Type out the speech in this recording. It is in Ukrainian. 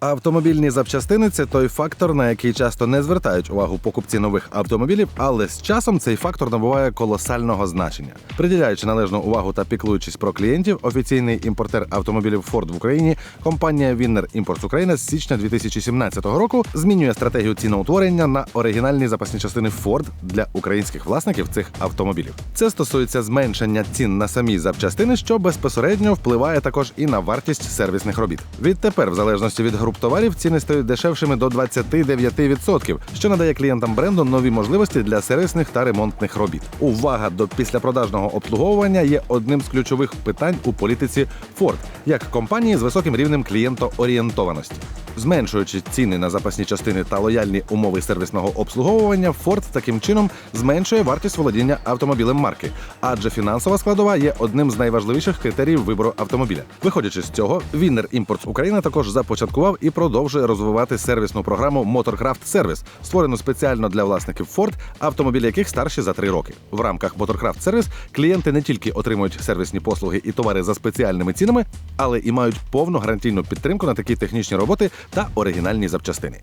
Автомобільні запчастини це той фактор, на який часто не звертають увагу покупці нових автомобілів, але з часом цей фактор набуває колосального значення. Приділяючи належну увагу та піклуючись про клієнтів, офіційний імпортер автомобілів Ford в Україні, компанія Winner Imports Україна з січня 2017 року змінює стратегію ціноутворення на оригінальні запасні частини Ford для українських власників цих автомобілів. Це стосується зменшення цін на самі запчастини, що безпосередньо впливає також і на вартість сервісних робіт. Відтепер, в залежності від груп товарів, ціни стають дешевшими до 29%, що надає клієнтам бренду нові можливості для сервісних та ремонтних робіт. Увага до післяпродажного обслуговування є одним з ключових питань у політиці Ford, як компанії з високим рівнем клієнтоорієнтованості. Зменшуючи ціни на запасні частини та лояльні умови сервісного обслуговування, Ford таким чином зменшує вартість володіння автомобілем марки, адже фінансова складова є одним з найважливіших критеріїв вибору автомобіля. Виходячи з цього, Winner Imports Україна також започаткував і продовжує розвивати сервісну програму Motorcraft Service, створену спеціально для власників Ford, автомобілі яких старші за три роки. В рамках Motorcraft Service клієнти не тільки отримують сервісні послуги і товари за спеціальними цінами, але і мають повну гарантійну підтримку на такі технічні роботи та оригінальні запчастини.